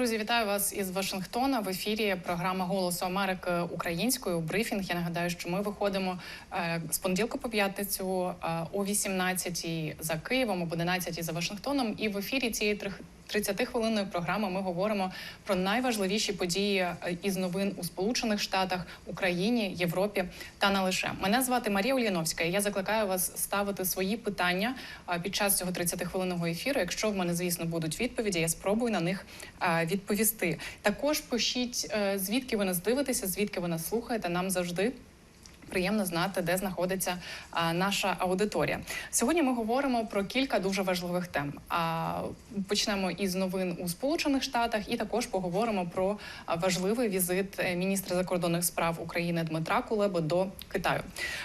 Друзі, вітаю вас із Вашингтона. В ефірі програма Голосу Америки українською. Брифінг. Я нагадаю, що ми виходимо е, з понеділка по п'ятницю е, о 18 за Києвом, об 11 за Вашингтоном. І в ефірі цієї 30-хвилинної програми ми говоримо про найважливіші події е, із новин у Сполучених Штатах, Україні, Європі та не лише. Мене звати Марія Ульяновська. і Я закликаю вас ставити свої питання е, під час цього 30-хвилинного ефіру. Якщо в мене, звісно, будуть відповіді, я спробую на них е, відповісти. Також пишіть, звідки ви нас дивитеся, звідки ви нас слухаєте. Нам завжди. Приємно знати, де знаходиться наша аудиторія. Сьогодні ми говоримо про кілька дуже важливих тем. А почнемо із новин у Сполучених Штатах, і також поговоримо про важливий візит е, міністра закордонних справ України Дмитра Кулеби до Китаю.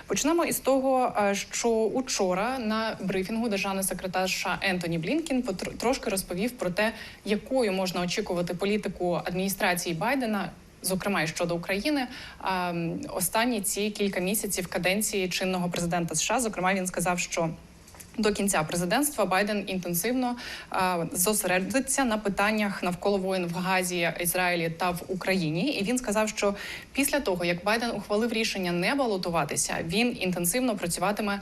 Почнемо із того, що учора на брифінгу державний секретар США Ентоні Блінкін трошки розповів про те, якою можна очікувати політику адміністрації Байдена зокрема і щодо України, останні ці кілька місяців каденції чинного президента США. Зокрема, він сказав, що до кінця президентства Байден інтенсивно зосередиться на питаннях навколо воєн в Газі, Ізраїлі та в Україні. І він сказав, що після того як Байден ухвалив рішення не балотуватися, він інтенсивно працюватиме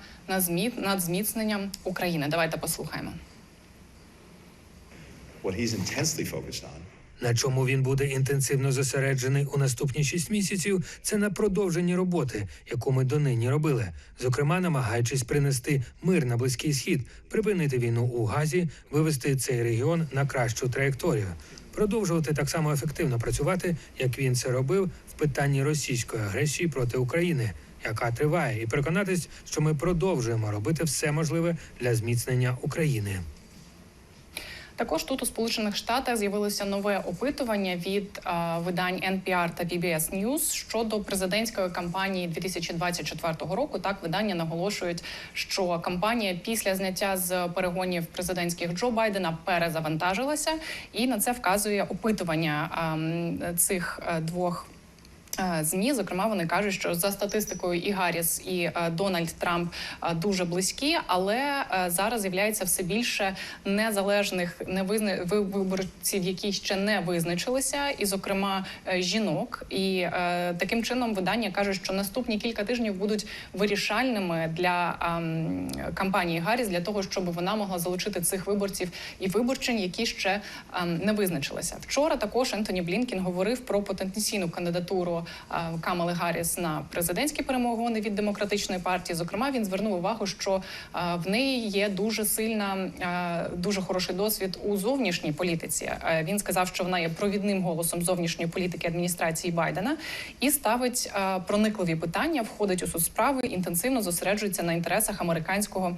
над зміцненням України. Давайте послухаємо. What he's intensely focused on На чому він буде інтенсивно зосереджений у наступні шість місяців, це на продовженні роботи, яку ми донині робили, зокрема намагаючись принести мир на близький схід, припинити війну у Газі, вивести цей регіон на кращу траєкторію, продовжувати так само ефективно працювати, як він це робив в питанні російської агресії проти України, яка триває, і переконатись, що ми продовжуємо робити все можливе для зміцнення України. Також тут у Сполучених Штатах з'явилося нове опитування від а, видань NPR та PBS News щодо президентської кампанії 2024 року. Так видання наголошують, що кампанія після зняття з перегонів президентських Джо Байдена перезавантажилася, і на це вказує опитування а, цих е, двох. Е, Змі, зокрема, вони кажуть, що за статистикою і Гарріс, і е, Дональд Трамп е, дуже близькі, але зараз з'являється все більше незалежних невизна... ви- виборців, які ще не визначилися, і, зокрема, жінок. І таким чином видання кажуть, що наступні кілька тижнів будуть вирішальними для кампанії Гарріс для того, щоб вона могла залучити цих виборців і виборчень, які ще ем, не визначилися. Вчора також Ентоні Блінкін говорив про потенційну кандидатуру е, Камали Гарріс на президентські перемогони від демократичної партії. Зокрема, він звернув увагу, що е, в неї є дуже сильна, е, дуже хороший досвід у зовнішній політиці. Він сказав, що вона є провідним голосом зовнішньої політики адміністрації Байдена і ставить проникливі питання, входить у соцсправи, інтенсивно зосереджується на інтересах американського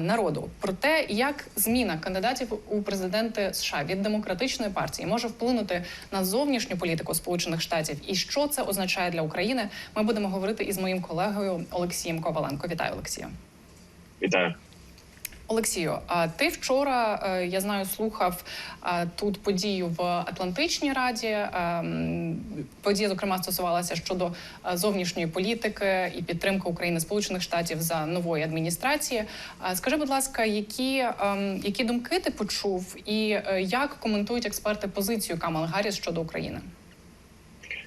народу. Про те, як зміна кандидатів у президенти США від демократичної партії може вплинути на зовнішню політику Сполучених Штатів, і що це означає для України, ми будемо говорити із моїм колегою Олексієм Коваленко. Вітаю, Олексію. Вітаю. Олексію, ти вчора е, я знаю, слухав е, тут подію в Атлантичній Раді. Е, Подія, зокрема, стосувалася щодо е, зовнішньої політики і підтримки України Сполучених Штатів за нової адміністрації. Скажи, будь ласка, які, ем, які думки ти почув, і як коментують експерти позицію Камал Гарріс щодо України?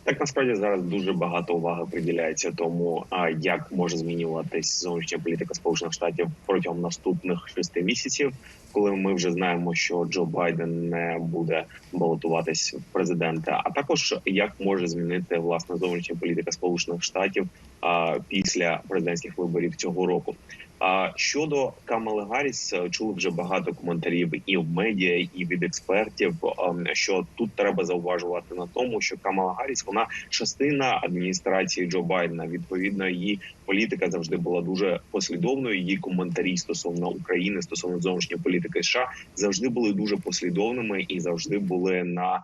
Так насправді зараз дуже багато уваги приділяється тому, як може змінюватись зовнішня політика Сполучених Штатів протягом наступних шести місяців, коли ми вже знаємо, що Джо Байден не буде балотуватись в президента. А також як може змінити власне зовнішня політика Сполучених Штатів після президентських виборів цього року. А щодо Камали Гарріс, е, чули вже багато коментарів і в медіа, і від експертів. ем, Що тут треба зауважувати на тому, що Камала Гарріс вона частина адміністрації Джо Байдена. Відповідно, її політика завжди була дуже послідовною. Її коментарі стосовно України, стосовно зовнішньої політики США, завжди були дуже послідовними і завжди були на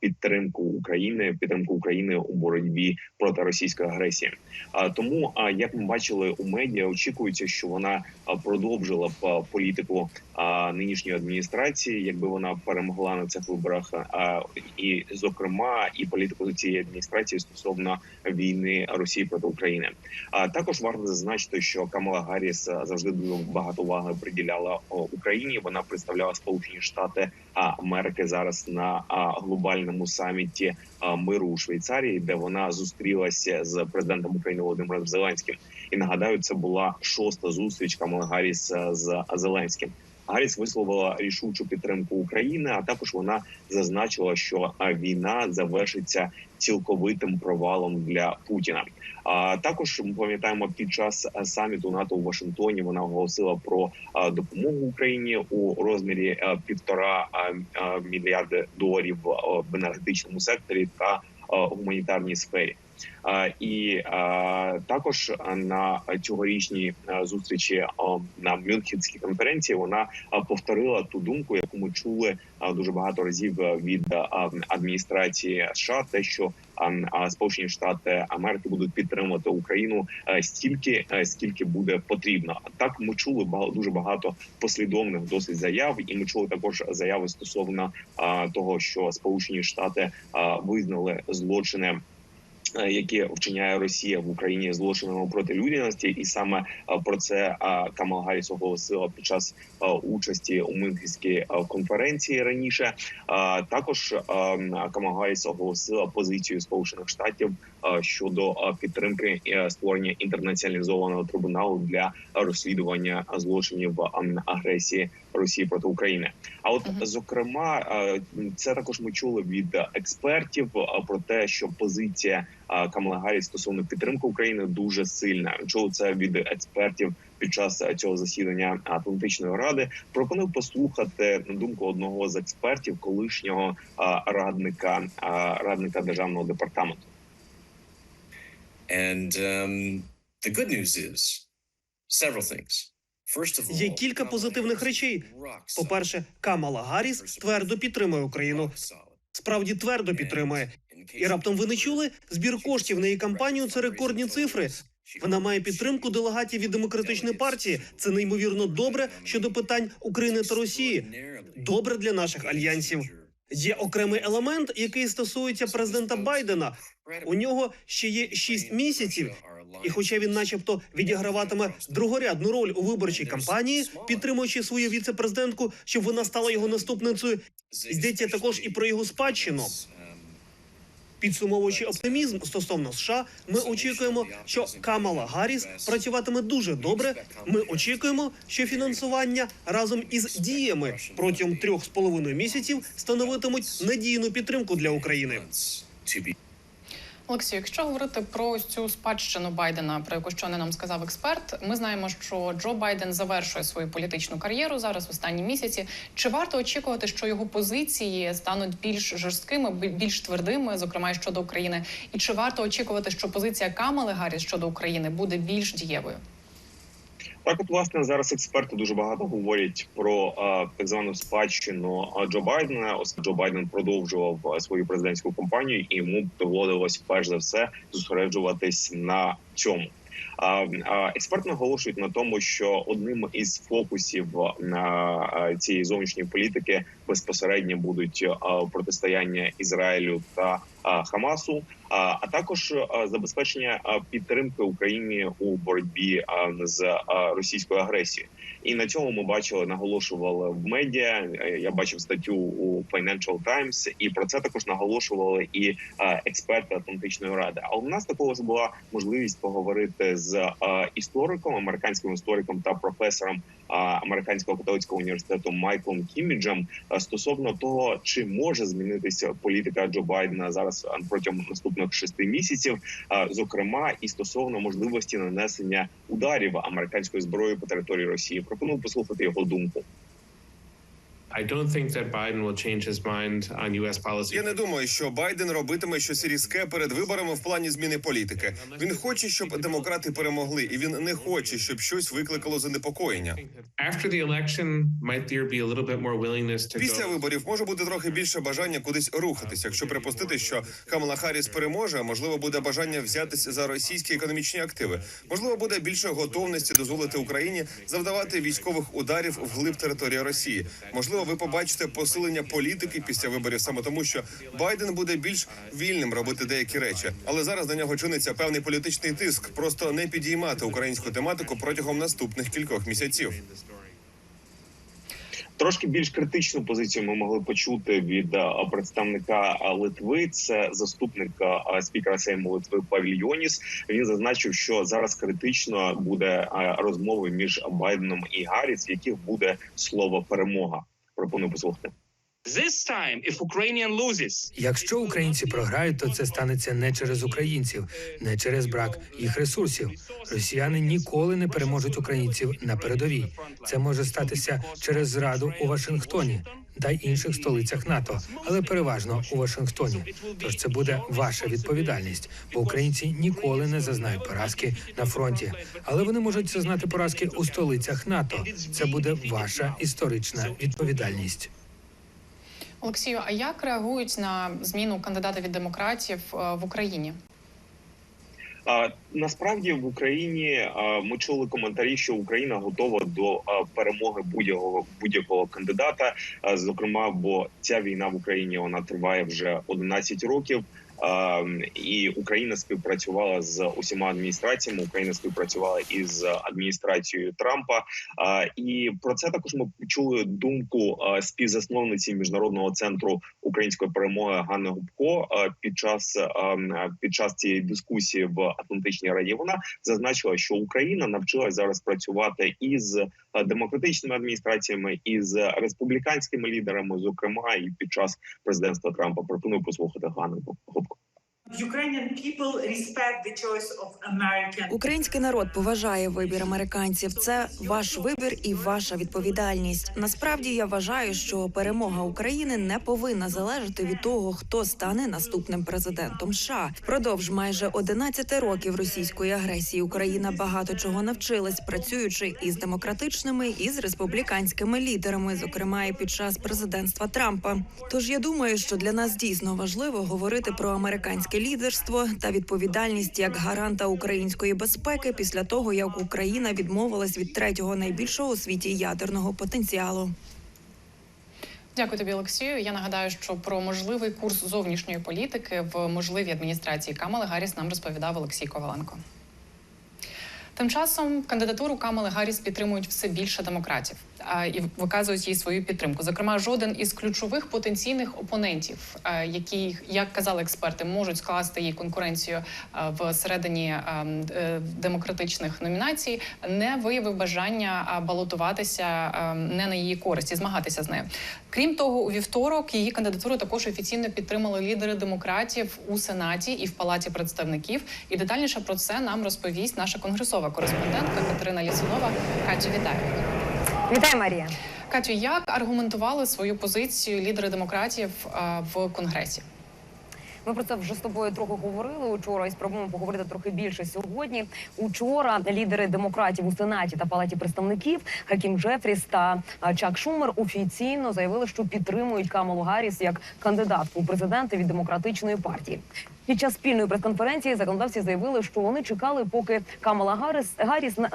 підтримку України, підтримку України у боротьбі проти російської агресії. А тому, як ми бачили у медіа, очікується, що вона продовжила політику а, нинішньої адміністрації, якби вона перемогла на цих виборах, а, і зокрема і політику цієї адміністрації стосовно війни Росії проти України. А також варто зазначити, що Камала Гарріс завжди дуже багато уваги приділяла Україні. Вона представляла Сполучені Штати Америки зараз на глобальному саміті миру у Швейцарії, де вона зустрілася з президентом України Володимиром Зеленським. І нагадаю, це була шоста зустріч Камали Гарріс з Зеленським. Гарріс висловила рішучу підтримку України. А також вона зазначила, що війна завершиться цілковитим провалом для Путіна. А також ми пам'ятаємо під час саміту НАТО у Вашингтоні. Вона оголосила про допомогу Україні у розмірі півтора а, а, мільярди доларів в енергетичному секторі та гуманітарній сфері. І також на цьогорічній зустрічі на Мюнхенській конференції вона повторила ту думку, яку ми чули дуже багато разів від адміністрації США, те, що Сполучені Штати Америки будуть підтримувати Україну стільки, скільки буде потрібно. Так ми чули дуже багато послідовних досить заяв, і ми чули також заяви стосовно того, що Сполучені Штати визнали злочини е, які вчиняє Росія в Україні злочинами проти людяності, і саме е, про це Камала Гарріс оголосила під час е, участі у Мюнхенській конференції раніше. Також Камала Гарріс оголосила позицію Сполучених Штатів щодо підтримки створення інтернаціоналізованого трибуналу для розслідування злочинів агресії Росії проти України. А от зокрема, е, це також ми чули від експертів е, про те, що позиція е, Камала Гарріс стосовно підтримки України дуже сильна. Чули це від експертів під час цього засідання Атлантичної ради. Пропоную послухати думку одного з експертів, колишнього радника радника державного департаменту. And um, the good news is several things. Є кілька позитивних речей. По-перше, Камала Гарріс твердо підтримує Україну. Справді твердо підтримує. І раптом ви не чули? Збір коштів на її кампанію це рекордні цифри. Вона має підтримку делегатів від демократичної партії. Це неймовірно добре щодо питань України та Росії. Добре для наших альянсів. Є окремий елемент, який стосується президента Байдена. У нього ще є шість місяців, і хоча він, начебто, відіграватиме другорядну роль у виборчій кампанії, підтримуючи свою віце-президентку, щоб вона стала його наступницею, йдеться також і про його спадщину. Підсумовуючи оптимізм стосовно США, ми очікуємо, що Камала Гарріс працюватиме дуже добре. Ми очікуємо, що фінансування разом із діями протягом трьох з половиною місяців становитимуть надійну підтримку для України. Олексій, якщо говорити про цю спадщину Байдена, про яку щойно нам сказав експерт, ми знаємо, що Джо Байден завершує свою політичну кар'єру зараз в останні місяці. Чи варто очікувати, що його позиції стануть більш жорсткими, більш твердими, зокрема щодо України? І чи варто очікувати, що позиція Камали Гарріс щодо України буде більш дієвою? Так, от власне зараз експерти дуже багато говорять про е, так звану спадщину Джо Байдена. Ось Джо Байден продовжував свою президентську кампанію, і йому доводилось перш за все зосереджуватись на цьому. А, а, експерти наголошують на тому, що одним із фокусів цієї зовнішньої політики безпосередньо будуть протистояння Ізраїлю та Хамасу, а, також е, забезпечення е, підтримки Україні у боротьбі е, з російською агресією. І на цьому ми бачили, наголошували в медіа. Я бачив статтю у Financial Times, і про це також наголошували і експерти Атлантичної ради. А у нас також була можливість поговорити з істориком, американським істориком та професором американського католицького університету Майклом Кіміджем е, стосовно того, чи може змінитися політика Джо Байдена зараз е, протягом наступних шести місяців, е, зокрема і стосовно можливості нанесення ударів американської зброї по території Росії. Пропоную послухати його думку. Я не думаю, що Байден робитиме щось різке перед виборами в плані зміни політики. Він хоче, щоб демократи перемогли, і він не хоче, щоб щось викликало занепокоєння. After the election, might there be a little bit more willingness to Після виборів може бути трохи більше бажання кудись рухатися. Якщо припустити, що Камала Харріс переможе, можливо, буде бажання взятись за російські економічні активи. Можливо, буде більше готовності дозволити Україні завдавати військових ударів вглиб території Росії. Можливо, ви побачите посилення політики після виборів саме тому, що Байден буде більш вільним робити деякі речі, але зараз на нього чиниться певний політичний тиск, просто не підіймати українську тематику протягом наступних кількох місяців. Трошки більш критичну позицію ми могли почути від е, представника е, Литви. Це заступник е, спікера Сейму Литви Павільйоніс. Він зазначив, що зараз критично буде розмови між Байденом і Гарріс, в яких буде слово перемога. Пропоную послухати. This time, if Ukrainian loses, Якщо українці програють, то це станеться не через українців, не через брак їх ресурсів. Росіяни ніколи не переможуть українців на передовій. Це може статися через зраду у Вашингтоні та інших столицях НАТО, але переважно у Вашингтоні. Тож це буде ваша відповідальність, бо українці ніколи не зазнають поразки на фронті, але вони можуть зазнати поразки у столицях НАТО. Це буде ваша історична відповідальність. Олексію, а як реагують на зміну кандидата від демократів е, в Україні? Насправді в Україні ми чули коментарі, що Україна готова до перемоги будь-якого будь-якого кандидата. Зокрема, бо ця війна в Україні вона триває вже 11 років. І Україна співпрацювала з усіма адміністраціями. Україна співпрацювала із адміністрацією Трампа. І про це також ми почули думку співзасновниці міжнародного центру української перемоги Ганни Губко під час під час цієї дискусії в Атлантичній раді. Вона зазначила, що Україна навчилась зараз працювати із демократичними адміністраціями, і з республіканськими лідерами, зокрема і під час президентства Трампа. Пропоную послухати Ганну Губко. Український народ поважає вибір американців. Це ваш вибір і ваша відповідальність. Насправді я вважаю, що перемога України не повинна залежати від того, хто стане наступним президентом. США. впродовж майже 11 років російської агресії Україна багато чого навчилась, працюючи із демократичними і з республіканськими лідерами, зокрема і під час президентства Трампа. Тож я думаю, що для нас дійсно важливо говорити про американське лідерство та відповідальність як гаранта української безпеки після того, як Україна відмовилась від третього найбільшого у світі ядерного потенціалу. Дякую тобі, Олексію. Я нагадаю, що про можливий курс зовнішньої політики в можливій адміністрації Камали Гарріс нам розповідав Олексій Коваленко. Тим часом кандидатуру Камали Гарріс підтримують все більше демократів і виказують їй свою підтримку. Зокрема, жоден із ключових потенційних опонентів, які, як казали експерти, можуть скласти їй конкуренцію в середині а, м, е, демократичних номінацій, не виявив бажання балотуватися не на її користь змагатися з нею. Крім того, у вівторок її кандидатуру також офіційно підтримали лідери демократів у сенаті і в палаті представників. І детальніше про це нам розповість наша конгресова кореспондентка Катерина Лісунова. Катю, вітаю. Вітаю, Марія. Катю, як аргументували свою позицію лідери демократів а, в конгресі? Ми про це вже з тобою трохи говорили учора і спробуємо поговорити трохи більше сьогодні. Учора лідери демократів у сенаті та палаті представників Хакім Джефріс та Чак Шумер офіційно заявили, що підтримують Камалу Гарріс як кандидатку у президенти від демократичної партії. Під час спільної прес-конференції законодавці заявили, що вони чекали, поки Камала Гарріс, Гарріс е,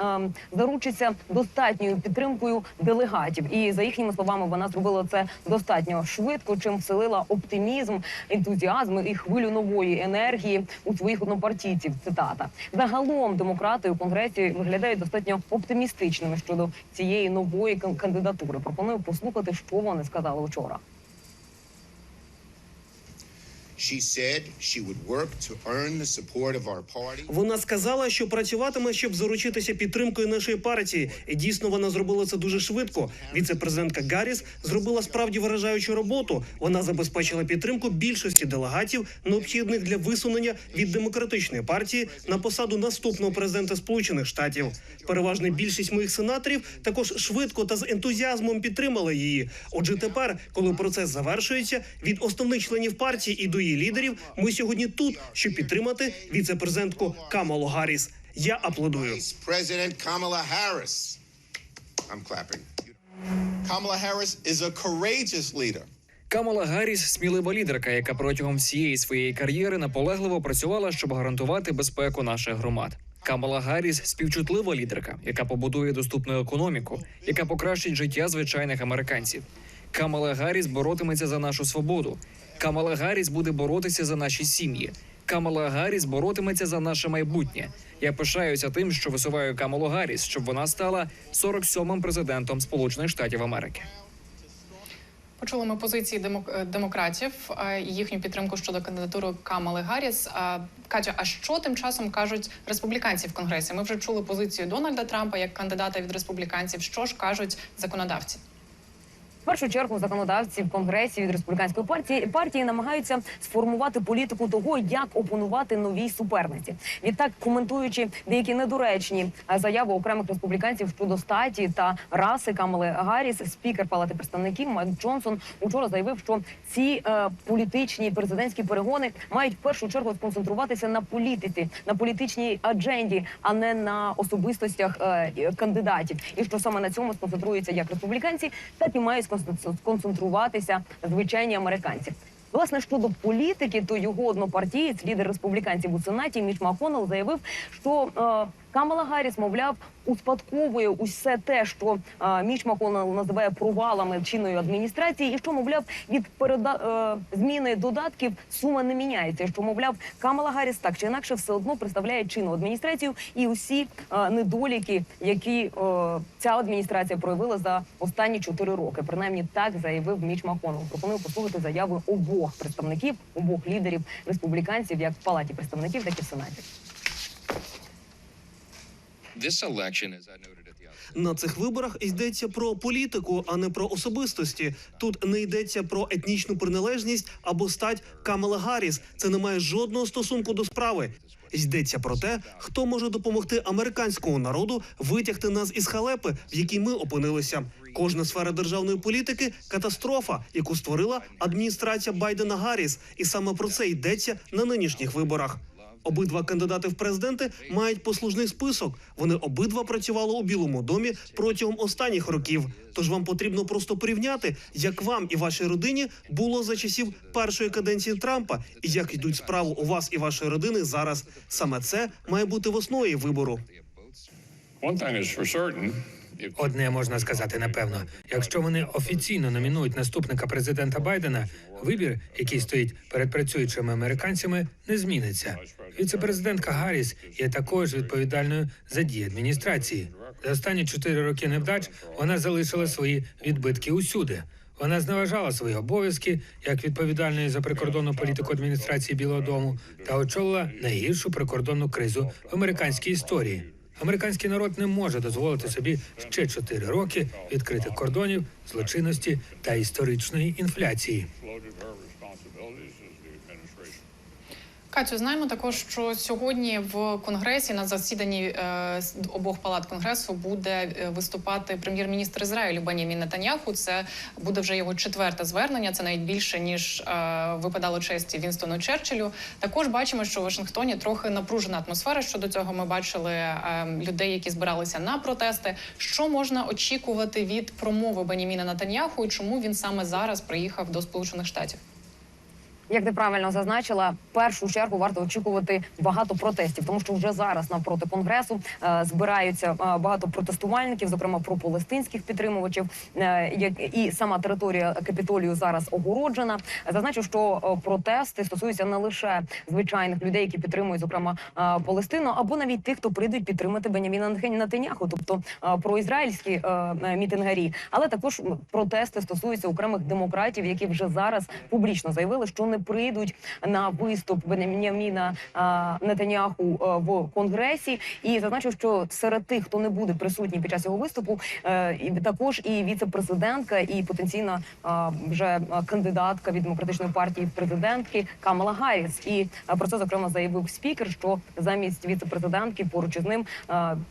заручиться достатньою підтримкою делегатів. І за їхніми словами, вона зробила це достатньо швидко, чим вселила оптимізм, ентузіазм і хвилю нової енергії у своїх однопартійців. Цитата загалом демократи у конгресі виглядають достатньо оптимістичними щодо цієї нової кан- кандидатури. Пропоную послухати, що вони сказали вчора. Вона сказала, що працюватиме, щоб заручитися підтримкою нашої партії. І дійсно вона зробила це дуже швидко. Віце-президентка Гарріс зробила справді вражаючу роботу. Вона забезпечила підтримку більшості делегатів, необхідних для висунення від демократичної партії на посаду наступного президента Сполучених Штатів. Переважна більшість моїх сенаторів також швидко та з ентузіазмом підтримали її. Отже, тепер, коли процес завершується, від основних членів партії і до її лідерів, ми сьогодні тут, щоб підтримати віце-президентку Камалу Гарріс. Я аплодую. Harris. I'm clapping. Kamala Harris is a courageous leader. Камала Гарріс смілива лідерка, яка протягом всієї своєї кар'єри наполегливо працювала, щоб гарантувати безпеку наших громад. Камала Гарріс співчутлива лідерка, яка побудує доступну економіку, яка покращить життя звичайних американців. Камала Гарріс боротиметься за нашу свободу. Камала Гарріс буде боротися за наші сім'ї. Камала Гарріс боротиметься за наше майбутнє. Я пишаюся тим, що висуваю Камалу Гарріс, щоб вона стала 47-м президентом Сполучених Штатів Америки. Почули ми позиції е, демократів їхню підтримку щодо кандидатури Камали Гарріс. Катя, а що тим часом кажуть республіканці в конгресі? Ми вже чули позицію Дональда Трампа як кандидата від республіканців. Що ж кажуть законодавці? В першу чергу законодавці в конгресі від республіканської партії партії намагаються сформувати політику того, як опонувати новій суперниці. Відтак, коментуючи деякі недоречні е, заяви окремих республіканців щодо статі та раси Камали Гарріс, спікер Палати представників Майк Джонсон учора заявив, що ці е, політичні президентські перегони мають в першу чергу сконцентруватися на політиці, на політичній адженді, а не на особистостях е, кандидатів. І що саме на цьому сконцентруються як республіканці, так і мають сконцентруватися звичайні американці. Власне щодо політики, то його однопартієць, лідер республіканців у сенаті Міч Маконел заявив, що е, Камала Гарріс, мовляв, успадковує усе те, що е, Міч Маконел називає провалами чинної адміністрації, і що мовляв від переда е, зміни додатків сума не міняється. Що мовляв, Камала Гарріс так чи інакше все одно представляє чинну адміністрацію і усі е, недоліки, які е, ця адміністрація проявила за останні чотири роки. Принаймні так заявив Міч Маконел. Пропоную послухати заяви обох представників, обох лідерів республіканців, як в палаті представників, так і в сенаті. На цих виборах йдеться про політику, а не про особистості. Тут не йдеться про етнічну приналежність або стать Камала Гарріс. Це не має жодного стосунку до справи. Йдеться про те, хто може допомогти американському народу витягти нас із халепи, в якій ми опинилися. Кожна сфера державної політики катастрофа, яку створила адміністрація Байдена Гарріс, і саме про це йдеться на нинішніх виборах. Обидва кандидати в президенти мають послужний список. Вони обидва працювали у Білому домі протягом останніх років. Тож вам потрібно просто порівняти, як вам і вашій родині було за часів першої каденції Трампа, і як йдуть справи у вас і вашої родини зараз. Саме це має бути в основі вибору. One thing is for certain. Одне можна сказати напевно: якщо вони офіційно номінують наступника президента Байдена, вибір, який стоїть перед працюючими американцями, не зміниться. Віцепрезидентка Гарріс є такою ж відповідальною за дії адміністрації. За останні чотири роки невдач вона залишила свої відбитки усюди. Вона зневажала свої обов'язки як відповідальної за прикордонну політику адміністрації Білого Дому та очолила найгіршу прикордонну кризу в американській історії. Американський народ не може дозволити собі ще чотири роки відкритих кордонів, злочинності та історичної інфляції. Катю, знаємо також, що сьогодні в конгресі на засіданні е, обох палат конгресу буде е, виступати прем'єр-міністр Ізраїлю Бенямін Нетаньяху. Це буде вже його четверте звернення. Це навіть більше ніж е, випадало честі Вінстону Черчиллю. Також бачимо, що в Вашингтоні трохи напружена атмосфера. Щодо цього ми бачили людей, які збиралися на протести. Що можна очікувати від промови Беняміна Нетаньяху і чому він саме зараз приїхав до Сполучених Штатів? Як ти правильно зазначила, першу чергу варто очікувати багато протестів, тому що вже зараз навпроти конгресу е, збираються е, багато протестувальників, зокрема пропалестинських підтримувачів. Е, і сама територія капітолію зараз огороджена. Зазначу, що е, протести стосуються не лише звичайних людей, які підтримують, зокрема е, Палестину, або навіть тих, хто прийдуть підтримати Беняміна Нетаньяху, тобто е, проізраїльські е, е, мітингарі, але також протести стосуються окремих демократів, які вже зараз публічно заявили, що не прийдуть на виступ Беняміна Нетаняху в конгресі. І зазначу, що серед тих, хто не буде присутній під час його виступу, е, також і віце-президентка, і потенційна вже кандидатка від демократичної партії президентки Камала Гарріс. І про це зокрема заявив спікер, що замість віце-президентки поруч із ним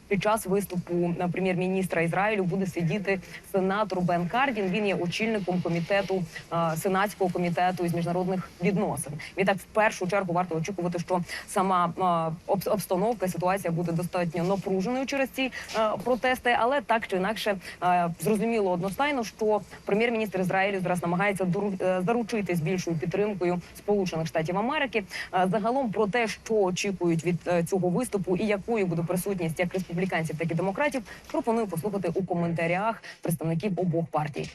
під час виступу прем'єр-міністра Ізраїлю буде сидіти сенатор Бен Кардін. Він є очільником комітету сенатського комітету із міжнародних відносин. Відтак, в першу чергу варто очікувати, що сама обстановка, ситуація буде достатньо напруженою через ці протести, але так чи інакше зрозуміло одностайно, що прем'єр-міністр Ізраїлю зараз намагається е, заручитись більшою підтримкою Сполучених Штатів Америки. Загалом про те, що очікують від е, цього виступу і якою буде присутність як республіканців, так і демократів, пропоную послухати у коментарях представників обох партій.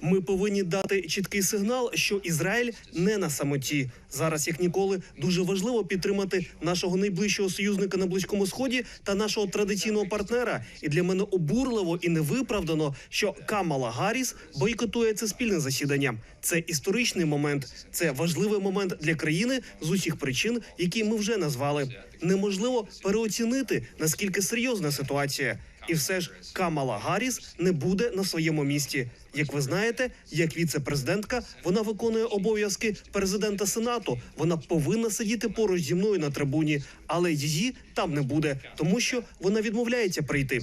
Ми повинні дати чіткий сигнал, що Ізраїль не на самоті. Зараз, як ніколи, дуже важливо підтримати нашого найближчого союзника на близькому сході та нашого традиційного партнера. І для мене обурливо і невиправдано, що Камала Гарріс бойкотує це спільне засідання. Це історичний момент. Це важливий момент для країни з усіх причин, які ми вже назвали. Неможливо переоцінити наскільки серйозна ситуація. І все ж Камала Гарріс не буде на своєму місці. Як ви знаєте, як віце-президентка, вона виконує обов'язки президента Сенату. Вона повинна сидіти поруч зі мною на трибуні, але її там не буде, тому що вона відмовляється прийти.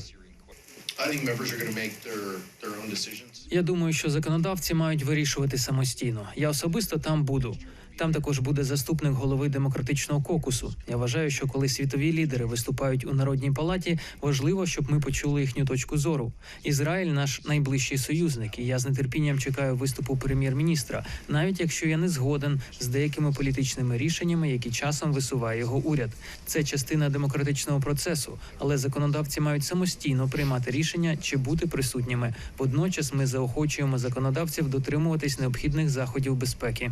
Я думаю, що законодавці мають вирішувати самостійно. Я особисто там буду. Там також буде заступник голови демократичного кокусу. Я вважаю, що коли світові лідери виступають у народній палаті, важливо, щоб ми почули їхню точку зору. Ізраїль наш найближчий союзник, і я з нетерпінням чекаю виступу прем'єр-міністра, навіть якщо я не згоден з деякими політичними рішеннями, які часом висуває його уряд. Це частина демократичного процесу, але законодавці мають самостійно приймати рішення чи бути присутніми. Водночас ми заохочуємо законодавців дотримуватись необхідних заходів безпеки.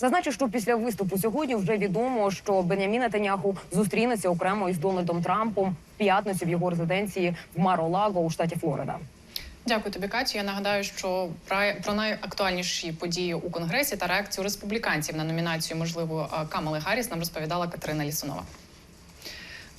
Зазначу, що після виступу сьогодні вже відомо, що Беняміна Таняху зустрінеться окремо із Дональдом Трампом в п'ятницю в його резиденції в Маро-Лаго у штаті Флорида. Дякую тобі, Катю. Я нагадаю, що про, найактуальніші події у конгресі та реакцію республіканців на номінацію, можливо, е, Камали Гарріс нам розповідала Катерина Лісунова.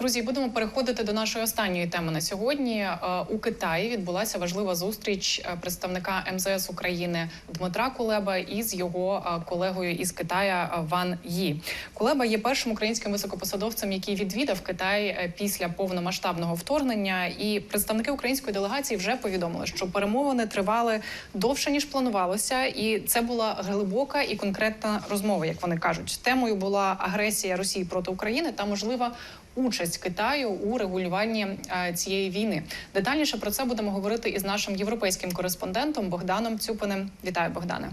Друзі, будемо переходити до нашої останньої теми на сьогодні. Е, У Китаї відбулася важлива зустріч е, представника МЗС України Дмитра Кулеба із його е, колегою із Китая Ван Ї. Кулеба є першим українським високопосадовцем, який відвідав Китай після повномасштабного вторгнення. І представники української делегації вже повідомили, що перемовини тривали довше ніж планувалося, і це була глибока і конкретна розмова, як вони кажуть. Темою була агресія Росії проти України та можлива участь Китаю у регулюванні е, цієї війни. Детальніше про це будемо говорити із нашим європейським кореспондентом Богданом Цюпиним. Вітаю, Богдане.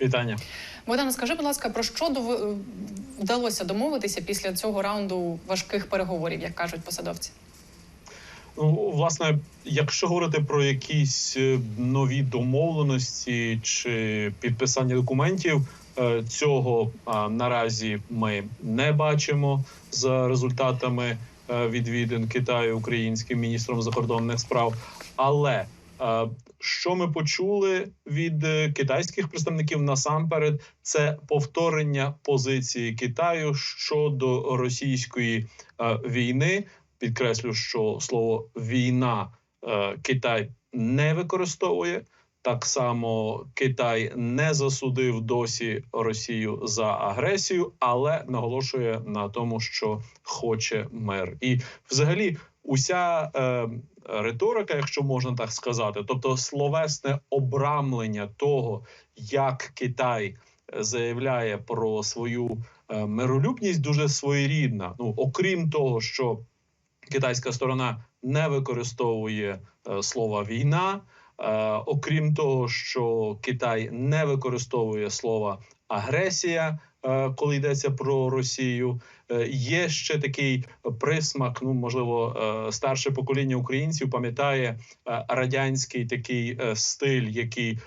Вітання. Богдане, скажи, будь ласка, про що дов... вдалося домовитися після цього раунду важких переговорів, як кажуть посадовці? Ну, власне, якщо говорити про якісь е, нові домовленості чи підписання документів, е, цього наразі ми не бачимо за результатами е, відвідин Китаю українським міністром закордонних справ. Але е, що ми почули від е, китайських представників насамперед, це повторення позиції Китаю щодо російської е, війни. Підкреслю, що слово війна е, Китай не використовує. Так само Китай не засудив досі Росію за агресію, але наголошує на тому, що хоче мир. І, взагалі, уся е, риторика, якщо можна так сказати, тобто словесне обрамлення того, як Китай заявляє про свою е, миролюбність, дуже своєрідна. Ну окрім того, що китайська сторона не використовує е, слова війна. Е, окрім того, що Китай не використовує слова агресія, коли йдеться про Росію, е, є ще такий присмак. Ну можливо, е, старше покоління українців пам'ятає е, радянський такий е, стиль, який е,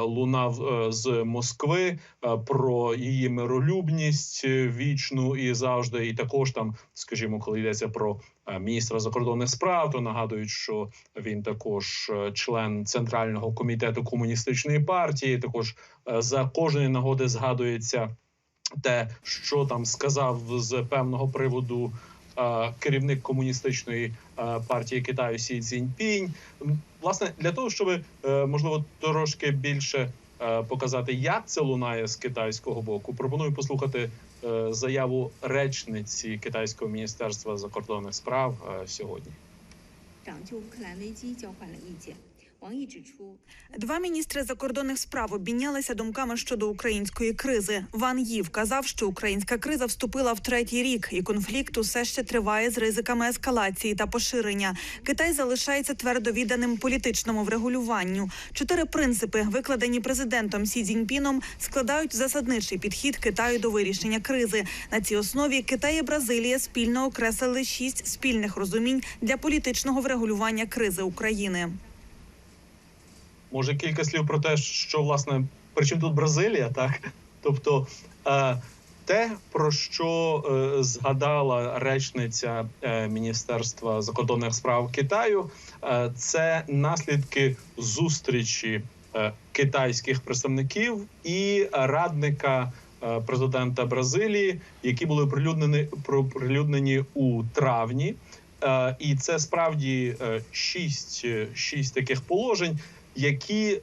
лунав е, з Москви е, про її миролюбність е, вічну і завжди, і також там, скажімо, коли йдеться про е, міністра закордонних справ, то нагадують, що він також е, член центрального комітету комуністичної партії. Також е, за кожної нагоди згадується те, що там сказав з певного приводу. е, Керівник комуністичної е, партії Китаю Сі Цзіньпінь. М, власне для того, щоб е, можливо трошки більше е, показати, як це лунає з китайського боку, пропоную послухати е, заяву речниці китайського міністерства закордонних справ е, сьогодні. 长就乌克兰危机交换了意见。 Два міністри закордонних справ обмінялися думками щодо української кризи. Ван Ї вказав, що українська криза вступила в третій рік, і конфлікт усе ще триває з ризиками ескалації та поширення. Китай залишається твердо відданим політичному врегулюванню. Чотири принципи, викладені президентом Сі Цзіньпіном, складають засадничий підхід Китаю до вирішення кризи. На цій основі Китай і Бразилія спільно окреслили шість спільних розумінь для політичного врегулювання кризи України. Може кілька слів про те, що власне при чому тут Бразилія, так тобто е, те, про що е, згадала речниця е, Міністерства закордонних справ Китаю, це наслідки зустрічі китайських представників і радника президента Бразилії, які були оприлюднені оприлюднені у травні. І це справді шість, шість таких положень, які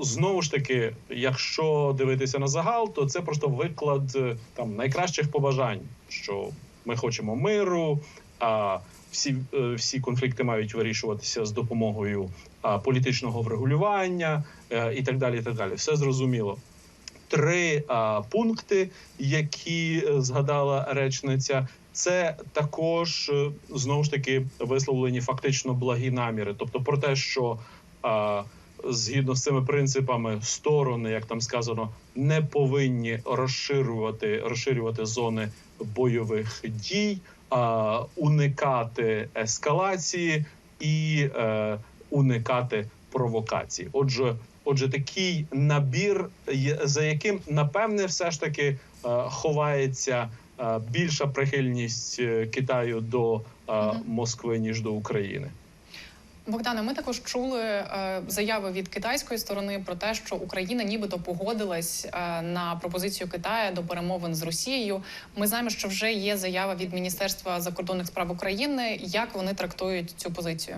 знову ж таки, якщо дивитися на загал, то це просто виклад е, там найкращих побажань, що ми хочемо миру. А всі, е, всі конфлікти мають вирішуватися з допомогою а, політичного врегулювання е, і так далі. І так далі. Все зрозуміло. Три а, пункти, які згадала речниця, це також знову ж таки висловлені фактично благі наміри, тобто про те, що а, згідно з цими принципами сторони, як там сказано, не повинні розширювати розширювати зони бойових дій, а, уникати ескалації і е, уникати провокацій. Отже, отже, такий набір, за яким напевне, все ж таки е, ховається е, більша прихильність е, Китаю до е, Москви ніж до України. Богдане, ми також чули е, заяви від китайської сторони про те, що Україна нібито погодилась е, на пропозицію Китаю до перемовин з Росією. Ми знаємо, що вже є заява від Міністерства закордонних справ України. Як вони трактують цю позицію?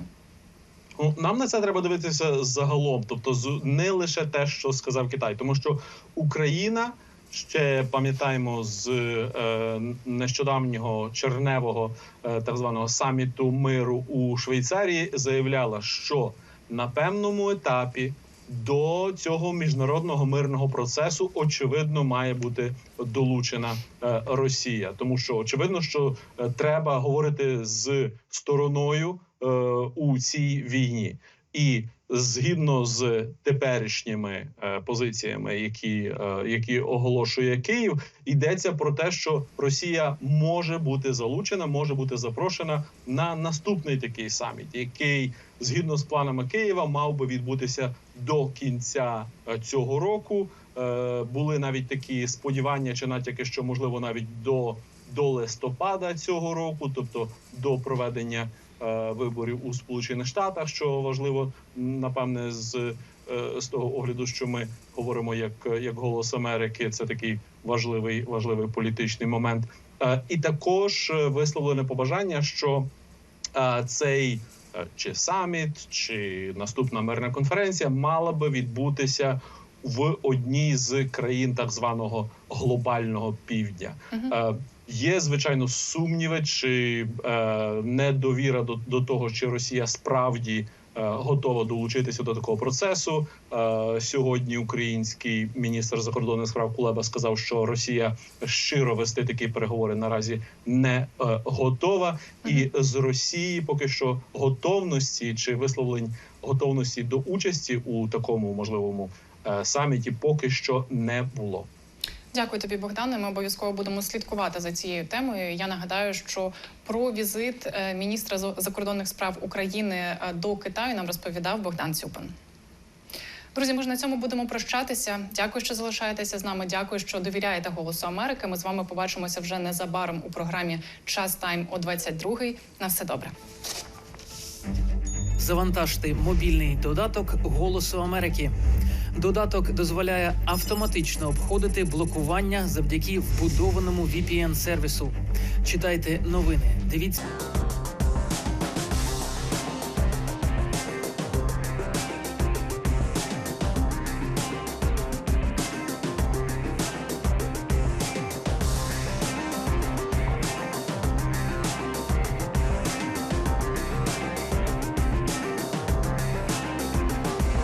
Ну, нам на це треба дивитися загалом, тобто не лише те, що сказав Китай, тому що Україна ще пам'ятаємо з е, нещодавнього черневого е, так званого саміту миру у Швейцарії, заявляла, що на певному етапі до цього міжнародного мирного процесу очевидно має бути долучена е, Росія, тому що очевидно, що треба говорити з стороною у цій війні, і згідно з теперішніми е, позиціями, які, е, які оголошує Київ, йдеться про те, що Росія може бути залучена, може бути запрошена на наступний такий саміт, який згідно з планами Києва мав би відбутися до кінця е, цього року. Були навіть такі сподівання чи натяки, що можливо навіть до, до листопада цього року, тобто до проведення виборів у Сполучених Штатах, що важливо напевне з, е, з того огляду, що ми говоримо як, як голос Америки, це такий важливий важливий політичний момент. Е, І також е, висловлене побажання, що е, цей е, чи саміт, чи наступна мирна конференція мала би відбутися в одній з країн так званого глобального півдня. Е, Є звичайно сумніви чи е, недовіра до, до того, чи Росія справді е, готова долучитися до такого процесу. Е, сьогодні український міністр закордонних справ Кулеба сказав, що Росія щиро вести такі переговори наразі не е, готова, і з Росії поки що готовності чи висловлень готовності до участі у такому можливому е, саміті поки що не було. Дякую тобі, Богдане. Ми обов'язково будемо слідкувати за цією темою. Я нагадаю, що про візит е, міністра закордонних справ України е, до Китаю нам розповідав Богдан Цюпин. Друзі, ми ж на цьому будемо прощатися. Дякую, що залишаєтеся з нами. Дякую, що довіряєте голосу Америки. Ми з вами побачимося вже незабаром у програмі Час Тайм о 22-й. На все добре. Завантажте мобільний додаток Голосу Америки. Додаток дозволяє автоматично обходити блокування завдяки вбудованому VPN сервісу. Читайте новини, дивіться.